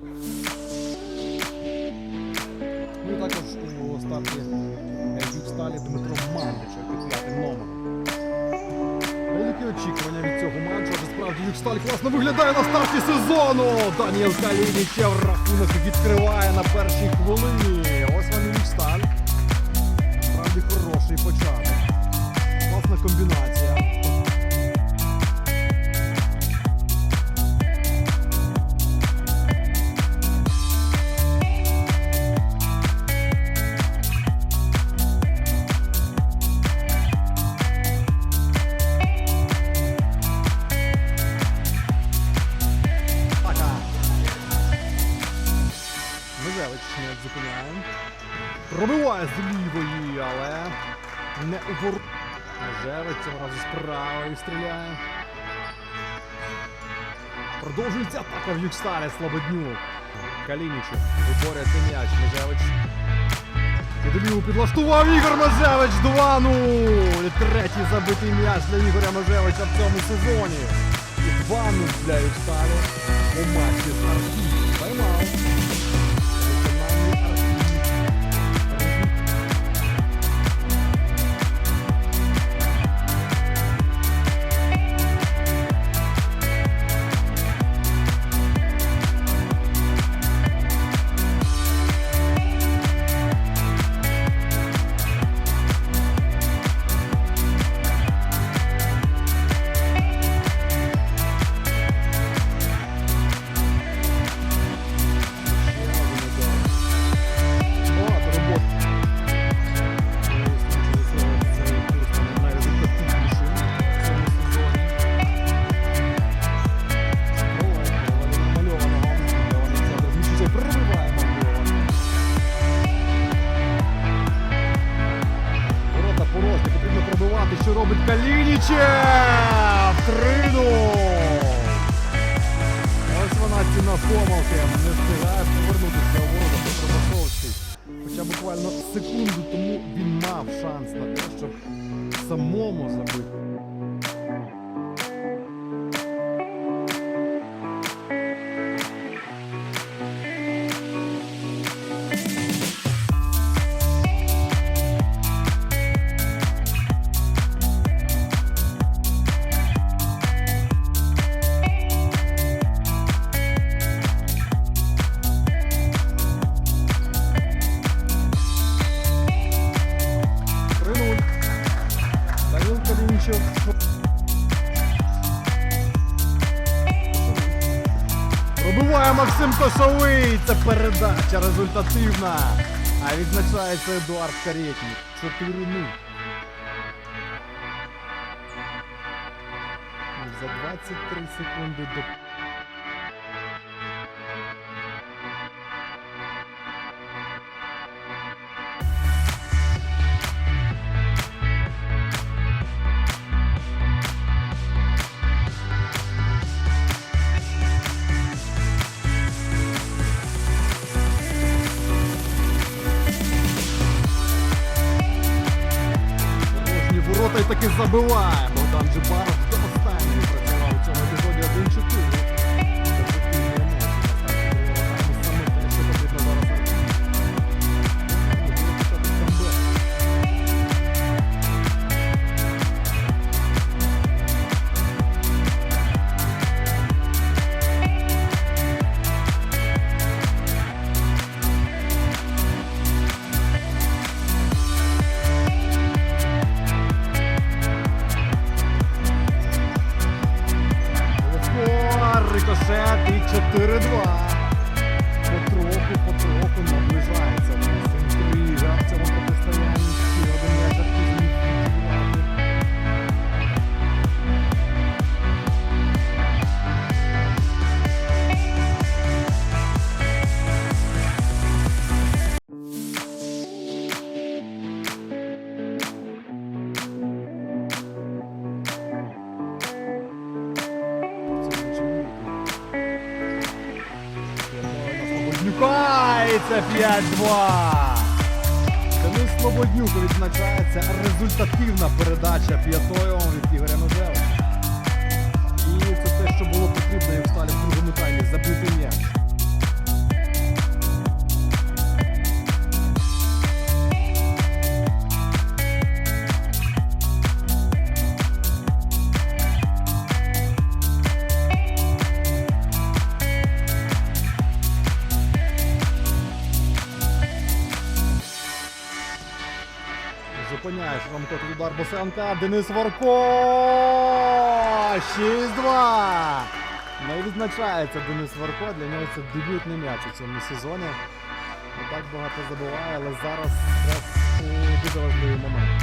Ну і також у старті Сталі Дмитро Мандичев під п'ятим номером. Великі очікування від цього матчу, адже справді Юксталь класно виглядає на старті сезону. Даніел Калінічев рахунок відкриває на першій хвилині. Ось вам і Юксталь. Справді хороший початок. Не зупиняє. Пробиває з лівої, але не у вор... Цього разу з правої стріляє. Продовжується атака в Юксталі Слободнюк. Калінічев виборює цей м'яч. Мизевич. Під ліву підлаштував Ігор Мезевич 2-0. І Третій забитий м'яч для Ігоря Мезевича в цьому сезоні. І 2-0 для Юксталі у матчі з Архів. Робить Калінічев! 3-0! Ось вона ціна помилки. Не встигає повернутися у ворота по Басовський. Хоча буквально секунду тому він мав шанс на те, щоб самому забити. Пробиває Максим Косовий. Це передача результативна. А відзначається Едуард Каретнік. 4-0. За 23 секунди до порожні ворота і таки забиває. Богдан Джибаров Це 5-2! Денис Слободнюк відзначається результативна передача п'ятою від Ігоря Мезевича. І це те, що було потрібно і в сталі в другому таймі забити м'яч. Ромко тут удар Босенка. Денис Варко! 6-2! Не відзначається Денис Варко. Для нього це дебютний м'яч у цьому сезоні. Не так багато забуває, але зараз якраз у дуже важливий момент.